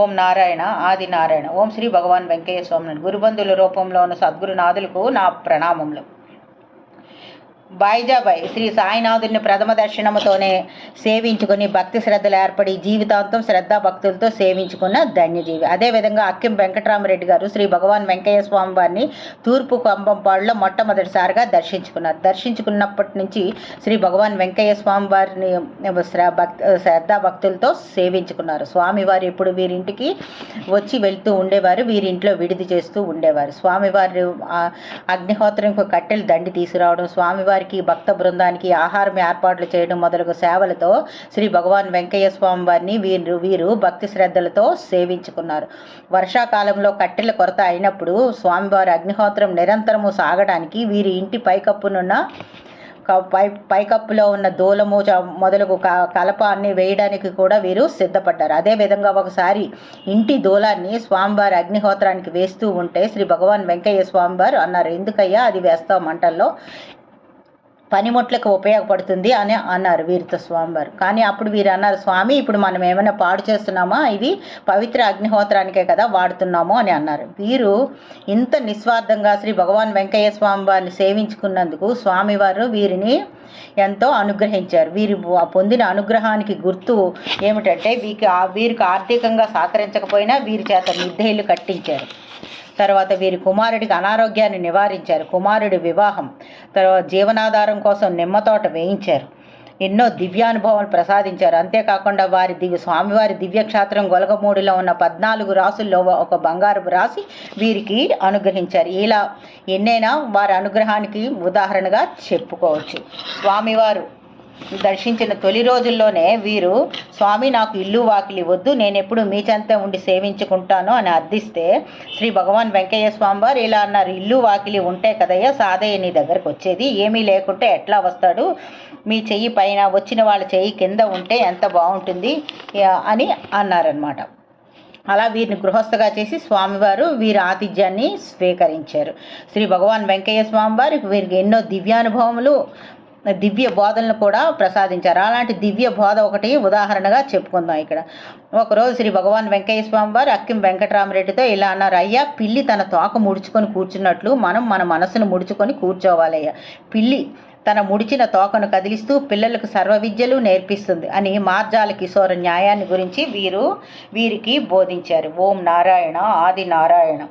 ఓం నారాయణ ఆది నారాయణ. ఓం శ్రీ భగవాన్ వెంకయ్య స్వామి గురుబంధుల రూపంలో ఉన్న సద్గురునాథులకు నా ప్రణామములు. బాయిజాబాయ్ శ్రీ సాయినాథుని ప్రథమ దర్శనముతోనే సేవించుకుని భక్తి శ్రద్ధలు ఏర్పడి జీవితాంతం శ్రద్ధా భక్తులతో సేవించుకున్న ధన్యజీవి. అదేవిధంగా అక్కిం వెంకటరామరెడ్డి గారు శ్రీ భగవాన్ వెంకయ్య స్వామి వారిని తూర్పు కంబంపాడులో మొట్టమొదటిసారిగా దర్శించుకున్నారు. దర్శించుకున్నప్పటి నుంచి శ్రీ భగవాన్ వెంకయ్య స్వామి వారిని శ్రద్ధా భక్తులతో సేవించుకున్నారు. స్వామివారు ఎప్పుడు వీరింటికి వచ్చి వెళ్తూ ఉండేవారు వీరింట్లో విడిది చేస్తూ ఉండేవారు. స్వామివారు అగ్నిహోత్రం అగ్నిహోత్రంకు కట్టెలు దండి తీసుకురావడం స్వామివారి వారికి భక్త బృందానికి ఆహారం ఏర్పాట్లు చేయడం మొదలగు సేవలతో శ్రీ భగవాన్ వెంకయ్య స్వామి వారిని వీరు వీరు భక్తి శ్రద్ధలతో సేవించుకున్నారు. వర్షాకాలంలో కట్టెల కొరత అయినప్పుడు స్వామివారి అగ్నిహోత్రం నిరంతరము సాగడానికి వీరి ఇంటి పైకప్పునున్న పై పైకప్పులో ఉన్న దూలము మొదలగు క కలపాన్ని వేయడానికి కూడా వీరు సిద్ధపడ్డారు. అదేవిధంగా ఒకసారి ఇంటి దూలాన్ని స్వామివారి అగ్నిహోత్రానికి వేస్తూ ఉంటే శ్రీ భగవాన్ వెంకయ్య స్వామివారు అన్నారు ఎందుకయ్యా అది వేస్తావు మంటల్లో? పనిముట్లకు ఉపయోగపడుతుంది అని అన్నారు వీరితో స్వామివారు. కానీ అప్పుడు వీరు అన్నారు స్వామి ఇప్పుడు మనం ఏమైనా పాడు చేస్తున్నామా? ఇది పవిత్ర అగ్నిహోత్రానికే కదా వాడుతున్నాము అని అన్నారు. వీరు ఇంత నిస్వార్థంగా శ్రీ భగవాన్ వెంకయ్య స్వామి వారిని సేవించుకున్నందుకు స్వామివారు వీరిని ఎంతో అనుగ్రహించారు. వీరు పొందిన అనుగ్రహానికి గుర్తు ఏమిటంటే వీరికి వీరికి ఆర్థికంగా సహకరించకపోయినా వీరి చేత మిద్దెలు కట్టించారు. తర్వాత వీరి కుమారుడికి అనారోగ్యాన్ని నివారించారు. కుమారుడి వివాహం తర్వాత జీవనాధారం కోసం నిమ్మ తోట వేయించారు. ఎన్నో దివ్యానుభవాలు ప్రసాదించారు. అంతేకాకుండా వారి దివ్య స్వామివారి దివ్యక్షేత్రం గొలగమూడిలో ఉన్న పద్నాలుగు రాసుల్లో ఒక బంగారు రాసి వీరికి అనుగ్రహించారు. ఇలా ఎన్నైనా వారి అనుగ్రహానికి ఉదాహరణగా చెప్పుకోవచ్చు. స్వామివారు దర్శించిన తొలి రోజుల్లోనే వీరు స్వామి నాకు ఇల్లు వాకిలి వద్దు నేను ఎప్పుడు ఉండి సేవించుకుంటాను అని అర్థిస్తే శ్రీ భగవాన్ వెంకయ్య స్వామి వారు ఇలా అన్నారు ఇల్లు వాకిలి ఉంటే కదయ్యా సాదయ్య నీ దగ్గరకు వచ్చేది ఏమీ లేకుంటే ఎట్లా వస్తాడు? మీ చెయ్యి పైన వచ్చిన వాళ్ళ చెయ్యి కింద ఉంటే ఎంత బాగుంటుంది? అని అన్నారనమాట అలా వీరిని గృహస్థగా చేసి స్వామివారు వీరి ఆతిథ్యాన్ని స్వీకరించారు. శ్రీ భగవాన్ వెంకయ్య స్వామివారు వీరికి ఎన్నో దివ్యానుభవములు దివ్య బోధనలు కూడా ప్రసాదించారు. అలాంటి దివ్య బోధ ఒకటి ఉదాహరణగా చెప్పుకుందాం ఇక్కడ. ఒకరోజు శ్రీ భగవాన్ వెంకయ్య స్వామి వారు అక్కిం వెంకటరామరెడ్డితో ఇలా అన్నారు అయ్యా పిల్లి తన తోక ముడుచుకొని కూర్చున్నట్లు మనం మన మనసును ముడుచుకొని కూర్చోవాలయ్యా. పిల్లి తన ముడిచిన తోకను కదిలిస్తూ పిల్లలకు సర్వ విద్యలు నేర్పిస్తుంది అని మార్జాల కిశోర న్యాయాన్ని గురించి వీరు వీరికి బోధించారు. ఓం నారాయణ ఆది నారాయణ.